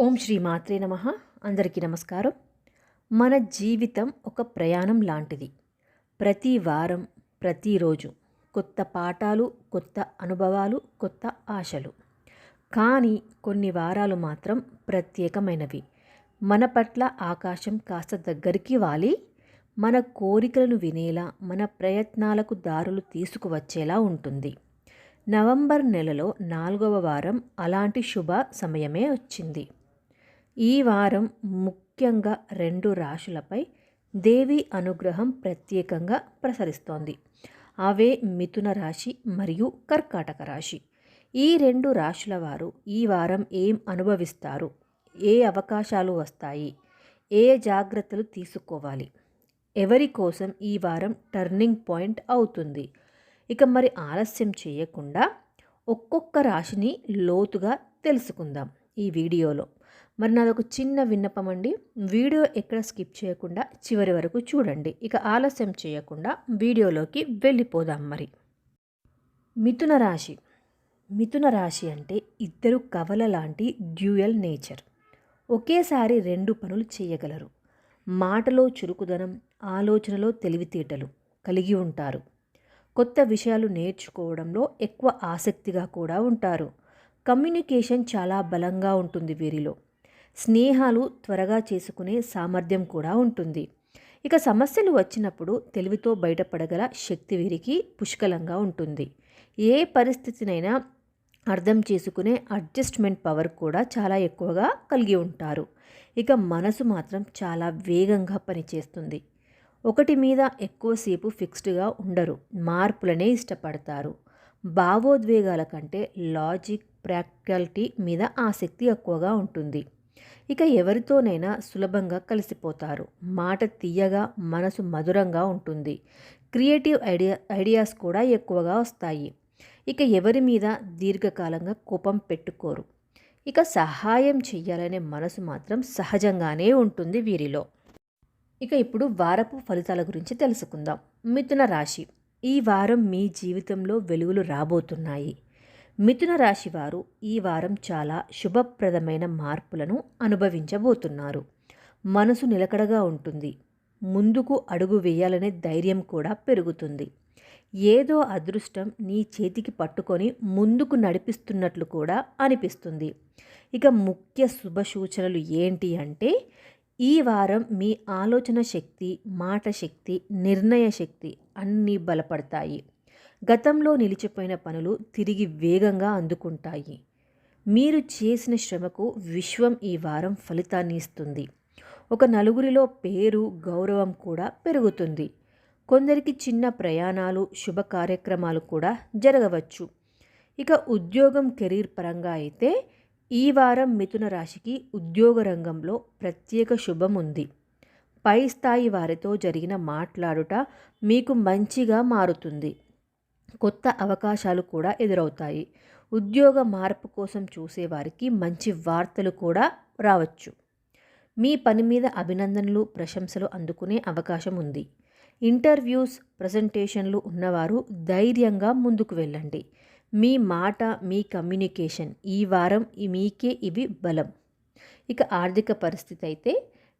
ఓం శ్రీ మాత్రే నమ. అందరికీ నమస్కారం. మన జీవితం ఒక ప్రయాణం లాంటిది. ప్రతి వారం ప్రతిరోజు కొత్త పాఠాలు కొత్త అనుభవాలు కొత్త ఆశలు. కానీ కొన్ని వారాలు మాత్రం ప్రత్యేకమైనవి. మన పట్ల ఆకాశం కాస్త దగ్గరికి వాలి మన కోరికలను వినేలా మన ప్రయత్నాలకు దారులు తీసుకువచ్చేలా ఉంటుంది. నవంబర్ నెలలో నాలుగవ వారం అలాంటి శుభ సమయమే వచ్చింది. ఈ వారం ముఖ్యంగా రెండు రాశులపై దేవి అనుగ్రహం ప్రత్యేకంగా ప్రసరిస్తోంది. అవే మిథున రాశి మరియు కర్కాటక రాశి. ఈ రెండు రాశుల వారు ఈ వారం ఏం అనుభవిస్తారు? ఏ అవకాశాలు వస్తాయి? ఏ జాగ్రత్తలు తీసుకోవాలి? ఎవరి కోసం ఈ వారం టర్నింగ్ పాయింట్ అవుతుంది? ఇక మరి ఆలస్యం చేయకుండా ఒక్కొక్క రాశిని లోతుగా తెలుసుకుందాం ఈ వీడియోలో. మరి నాదొక చిన్న విన్నపం అండి. వీడియో ఎక్కడ స్కిప్ చేయకుండా చివరి వరకు చూడండి. ఇక ఆలస్యం చేయకుండా వీడియోలోకి వెళ్ళిపోదాం మరి. మిథున రాశి. మిథున రాశి అంటే ఇద్దరు కవల లాంటి డ్యూయల్ నేచర్. ఒకేసారి రెండు పనులు చేయగలరు. మాటలో చురుకుదనం ఆలోచనలో తెలివితేటలు కలిగి ఉంటారు. కొత్త విషయాలు నేర్చుకోవడంలో ఎక్కువ ఆసక్తిగా కూడా ఉంటారు. కమ్యూనికేషన్ చాలా బలంగా ఉంటుంది వీరిలో. స్నేహాలు త్వరగా చేసుకునే సామర్థ్యం కూడా ఉంటుంది. ఇక సమస్యలు వచ్చినప్పుడు తెలివితో బయటపడగల శక్తి వీరికి పుష్కలంగా ఉంటుంది. ఏ పరిస్థితినైనా అర్థం చేసుకునే అడ్జస్ట్మెంట్ పవర్ కూడా చాలా ఎక్కువగా కలిగి ఉంటారు. ఇక మనసు మాత్రం చాలా వేగంగా పనిచేస్తుంది. ఒకటి మీద ఎక్కువసేపు ఫిక్స్డ్గా ఉండరు మార్పులనే ఇష్టపడతారు. భావోద్వేగాల కంటే లాజిక్ ప్రాక్టికాలిటీ మీద ఆసక్తి ఎక్కువగా ఉంటుంది. ఇక ఎవరితోనైనా సులభంగా కలిసిపోతారు. మాట తీయగా మనసు మధురంగా ఉంటుంది. క్రియేటివ్ ఐడియా ఐడియాస్ కూడా ఎక్కువగా వస్తాయి. ఇక ఎవరి మీద దీర్ఘకాలంగా కోపం పెట్టుకోరు. ఇక సహాయం చెయ్యాలనే మనసు మాత్రం సహజంగానే ఉంటుంది వీరిలో. ఇక ఇప్పుడు వారపు ఫలితాల గురించి తెలుసుకుందాం. మిథున రాశి. ఈ వారం మీ జీవితంలో వెలుగులు రాబోతున్నాయి. మిథున రాశి వారు ఈ వారం చాలా శుభప్రదమైన మార్పులను అనుభవించబోతున్నారు. మనసు నిలకడగా ఉంటుంది. ముందుకు అడుగు వేయాలనే ధైర్యం కూడా పెరుగుతుంది. ఏదో అదృష్టం నీ చేతికి పట్టుకొని ముందుకు నడిపిస్తున్నట్లు కూడా అనిపిస్తుంది. ఇక ముఖ్య శుభ సూచనలు ఏంటి అంటే ఈ వారం మీ ఆలోచన శక్తి మాట శక్తి నిర్ణయ శక్తి అన్నీ బలపడతాయి. గతంలో నిలిచిపోయిన పనులు తిరిగి వేగంగా అందుకుంటాయి. మీరు చేసిన శ్రమకు విశ్వం ఈ వారం ఫలితాన్ని ఇస్తుంది. ఒక నలుగురిలో పేరు గౌరవం కూడా పెరుగుతుంది. కొందరికి చిన్న ప్రయాణాలు శుభ కార్యక్రమాలు కూడా జరగవచ్చు. ఇక ఉద్యోగం కెరీర్ పరంగా అయితే ఈ వారం మిథున రాశికి ఉద్యోగ రంగంలో ప్రత్యేక శుభం ఉంది. పై స్థాయి వారితో జరిగిన మాట్లాడుట మీకు మంచిగా మారుతుంది. కొత్త అవకాశాలు కూడా ఎదురవుతాయి. ఉద్యోగ మార్పు కోసం చూసేవారికి మంచి వార్తలు కూడా రావచ్చు. మీ పని మీద అభినందనలు ప్రశంసలు అందుకునే అవకాశం ఉంది. ఇంటర్వ్యూస్ ప్రజెంటేషన్లు ఉన్నవారు ధైర్యంగా ముందుకు వెళ్ళండి. మీ మాట మీ కమ్యూనికేషన్ ఈ వారం మీకే ఇవి బలం. ఇక ఆర్థిక పరిస్థితి అయితే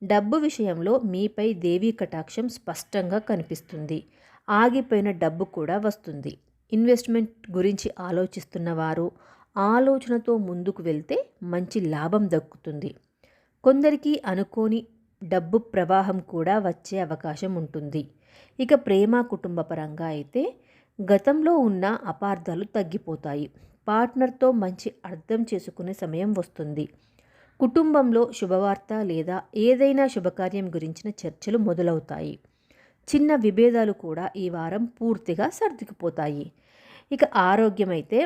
డబ్బు విషయంలో మీపై దేవీ కటాక్షం స్పష్టంగా కనిపిస్తుంది. ఆగిపోయిన డబ్బు కూడా వస్తుంది. ఇన్వెస్ట్మెంట్ గురించి ఆలోచిస్తున్నవారు ఆలోచనతో ముందుకు వెళ్తే మంచి లాభం దక్కుతుంది. కొందరికి అనుకోని డబ్బు ప్రవాహం కూడా వచ్చే అవకాశం ఉంటుంది. ఇక ప్రేమ కుటుంబ పరంగా అయితే గతంలో ఉన్న అపార్థాలు తగ్గిపోతాయి. పార్ట్నర్తో మంచి అర్థం చేసుకునే సమయం వస్తుంది. కుటుంబంలో శుభవార్త లేదా ఏదైనా శుభకార్యం గురించిన చర్చలు మొదలవుతాయి. చిన్న విభేదాలు కూడా ఈ వారం పూర్తిగా సర్దుకుపోతాయి. ఇక ఆరోగ్యం అయితే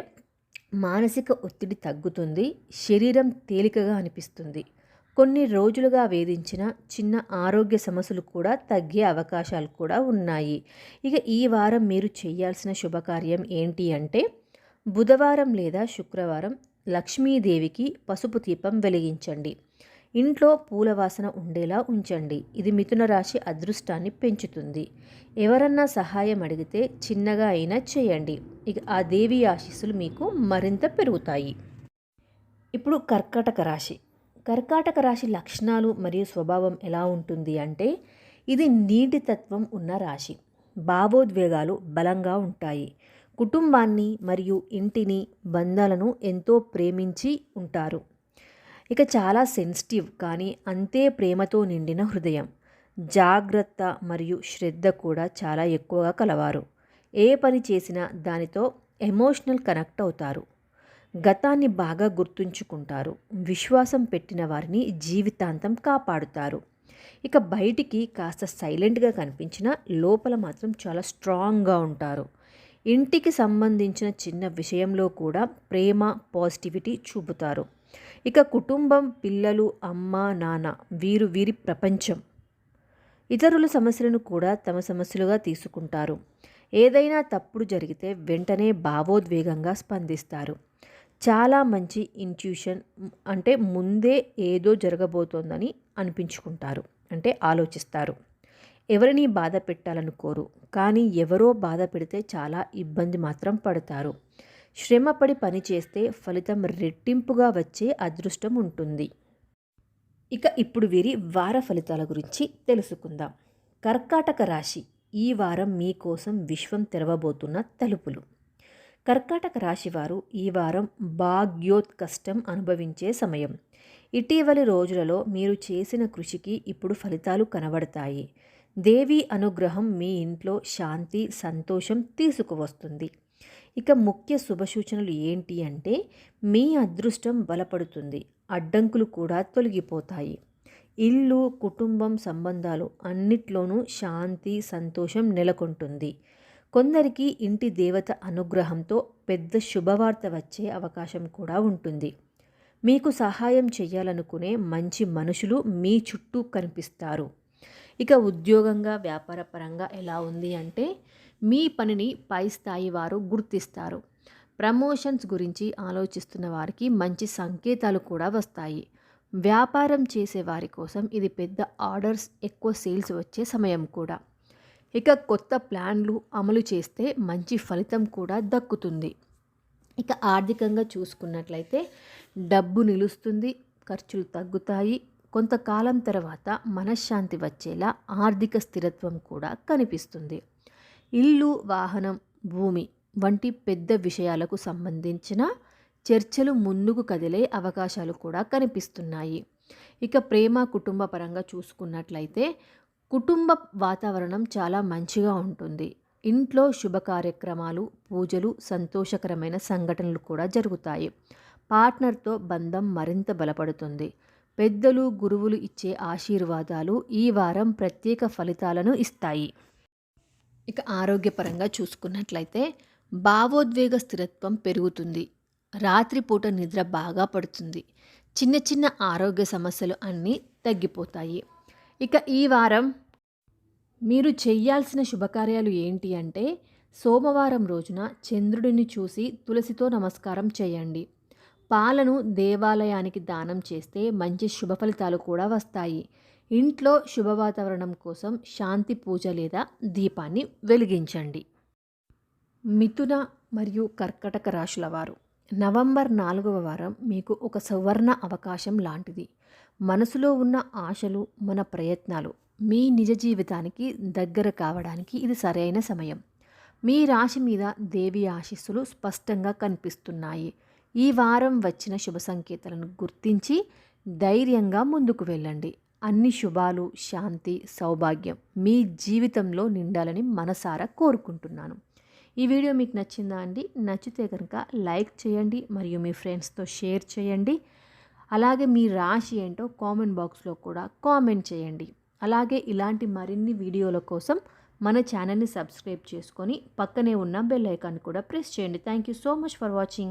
మానసిక ఒత్తిడి తగ్గుతుంది శరీరం తేలికగా అనిపిస్తుంది. కొన్ని రోజులుగా వేధించిన చిన్న ఆరోగ్య సమస్యలు కూడా తగ్గే అవకాశాలు కూడా ఉన్నాయి. ఇక ఈ వారం మీరు చేయాల్సిన శుభకార్యం ఏంటి అంటే బుధవారం లేదా శుక్రవారం లక్ష్మీదేవికి పసుపు దీపం వెలిగించండి. ఇంట్లో పూల వాసన ఉండేలా ఉంచండి. ఇది మిథున రాశి అదృష్టాన్ని పెంచుతుంది. ఎవరన్నా సహాయం అడిగితే చిన్నగా అయినా చేయండి. ఇక ఆ దేవి ఆశీస్సులు మీకు మరింత పెరుగుతాయి. ఇప్పుడు కర్కాటక రాశి. కర్కాటక రాశి లక్షణాలు మరియు స్వభావం ఎలా ఉంటుంది అంటే ఇది నీటి తత్వం ఉన్న రాశి. భావోద్వేగాలు బలంగా ఉంటాయి. కుటుంబాన్ని మరియు ఇంటిని బంధాలను ఎంతో ప్రేమించి ఉంటారు. ఇక చాలా సెన్సిటివ్ కానీ అంతే ప్రేమతో నిండిన హృదయం. జాగ్రత్త మరియు శ్రద్ధ కూడా చాలా ఎక్కువగా కలవారు. ఏ పని చేసినా దానితో ఎమోషనల్ కనెక్ట్ అవుతారు. గతాన్ని బాగా గుర్తుంచుకుంటారు. విశ్వాసం పెట్టిన వారిని జీవితాంతం కాపాడుతారు. ఇక బయటికి కాస్త సైలెంట్గా కనిపించిన లోపల మాత్రం చాలా స్ట్రాంగ్గా ఉంటారు. ఇంటికి సంబంధించిన చిన్న విషయంలో కూడా ప్రేమ పాజిటివిటీ చూపుతారు. ఇక కుటుంబం పిల్లలు అమ్మ నాన్న వీరు వీరి ప్రపంచం. ఇతరుల సమస్యలను కూడా తమ సమస్యలుగా తీసుకుంటారు. ఏదైనా తప్పుడు జరిగితే వెంటనే భావోద్వేగంగా స్పందిస్తారు. చాలా మంచి ఇంట్యూషన్ అంటే ముందే ఏదో జరగబోతోందని అనిపించుకుంటారు అంటే ఆలోచిస్తారు. ఎవరిని బాధ పెట్టాలనుకోరు కానీ ఎవరో బాధ పెడితే చాలా ఇబ్బంది మాత్రం పడతారు. శ్రమపడి పని చేస్తే ఫలితం రెట్టింపుగా వచ్చే అదృష్టం ఉంటుంది. ఇక ఇప్పుడు వీరి వార ఫలితాల గురించి తెలుసుకుందాం. కర్కాటక రాశి ఈ వారం మీకోసం విశ్వం తెరవబోతున్న తలుపులు. కర్కాటక రాశివారు ఈ వారం భాగ్యోత్కష్టం అనుభవించే సమయం. ఇటీవలి రోజులలో మీరు చేసిన కృషికి ఇప్పుడు ఫలితాలు కనబడతాయి. దేవి అనుగ్రహం మీ ఇంట్లో శాంతి సంతోషం తీసుకువస్తుంది. ఇక ముఖ్య శుభసూచనలు ఏంటి అంటే మీ అదృష్టం బలపడుతుంది అడ్డంకులు కూడా తొలగిపోతాయి. ఇల్లు కుటుంబం సంబంధాలు అన్నిట్లోనూ శాంతి సంతోషం నెలకొంటుంది. కొందరికి ఇంటి దేవత అనుగ్రహంతో పెద్ద శుభవార్త వచ్చే అవకాశం కూడా ఉంటుంది. మీకు సహాయం చేయాలనుకునే మంచి మనుషులు మీ చుట్టూ కనిపిస్తారు. ఇక ఉద్యోగంగా వ్యాపారపరంగా ఎలా ఉంది అంటే మీ పనిని పై స్థాయి వారు గుర్తిస్తారు. ప్రమోషన్స్ గురించి ఆలోచిస్తున్న వారికి మంచి సంకేతాలు కూడా వస్తాయి. వ్యాపారం చేసే వారి కోసం ఇది పెద్ద ఆర్డర్స్ ఎక్కువ సేల్స్ వచ్చే సమయం కూడా. ఇక కొత్త ప్లాన్లు అమలు చేస్తే మంచి ఫలితం కూడా దక్కుతుంది. ఇక ఆర్థికంగా చూసుకున్నట్లయితే డబ్బు నిలుస్తుంది ఖర్చులు తగ్గుతాయి కొంతకాలం తర్వాత మనశ్శాంతి వచ్చేలా ఆర్థిక స్థిరత్వం కూడా కనిపిస్తుంది. ఇల్లు వాహనం భూమి వంటి పెద్ద విషయాలకు సంబంధించిన చర్చలు ముందుకు కదిలే అవకాశాలు కూడా కనిపిస్తున్నాయి. ఇక ప్రేమ కుటుంబ పరంగా చూసుకున్నట్లయితే కుటుంబ వాతావరణం చాలా మంచిగా ఉంటుంది. ఇంట్లో శుభ కార్యక్రమాలు పూజలు సంతోషకరమైన సంఘటనలు కూడా జరుగుతాయి. పార్ట్నర్తో బంధం మరింత బలపడుతుంది. పెద్దలు గురువులు ఇచ్చే ఆశీర్వాదాలు ఈ వారం ప్రత్యేక ఫలితాలను ఇస్తాయి. ఇక ఆరోగ్యపరంగా చూసుకున్నట్లయితే భావోద్వేగ స్థిరత్వం పెరుగుతుంది. రాత్రిపూట నిద్ర బాగా పడుతుంది. చిన్న చిన్న ఆరోగ్య సమస్యలు అన్నీ తగ్గిపోతాయి. ఇక ఈ వారం మీరు చేయాల్సిన శుభకార్యాలు ఏంటి అంటే సోమవారం రోజున చంద్రుడిని చూసి తులసితో నమస్కారం చేయండి. పాలను దేవాలయానికి దానం చేస్తే మంచి శుభ ఫలితాలు కూడా వస్తాయి. ఇంట్లో శుభ వాతావరణం కోసం శాంతి పూజ లేదా దీపాన్ని వెలిగించండి. మిథున మరియు కర్కటక రాశుల వారు నవంబర్ నాలుగవ వారం మీకు ఒక సువర్ణ అవకాశం లాంటిది. మనసులో ఉన్న ఆశలు మన ప్రయత్నాలు మీ నిజ జీవితానికి దగ్గర కావడానికి ఇది సరైన సమయం. మీ రాశి మీద దేవి ఆశీస్సులు స్పష్టంగా కనిపిస్తున్నాయి. ఈ వారం వచ్చిన శుభ సంకేతాలను గుర్తించి ధైర్యంగా ముందుకు వెళ్ళండి. అన్ని శుభాలు శాంతి సౌభాగ్యం మీ జీవితంలో నిండాలని మనసారా కోరుకుంటున్నాను. ఈ వీడియో మీకు నచ్చిందా అండి? నచ్చితే కనుక లైక్ చేయండి మరియు మీ ఫ్రెండ్స్తో షేర్ చేయండి. అలాగే మీ రాశి ఏంటో కామెంట్ బాక్స్లో కూడా కామెంట్ చేయండి. అలాగే ఇలాంటి మరిన్ని వీడియోల కోసం మన ఛానల్ని సబ్స్క్రైబ్ చేసుకొని పక్కనే ఉన్న బెల్ ఐకాన్ కూడా ప్రెస్ చేయండి. Thank you so much for watching.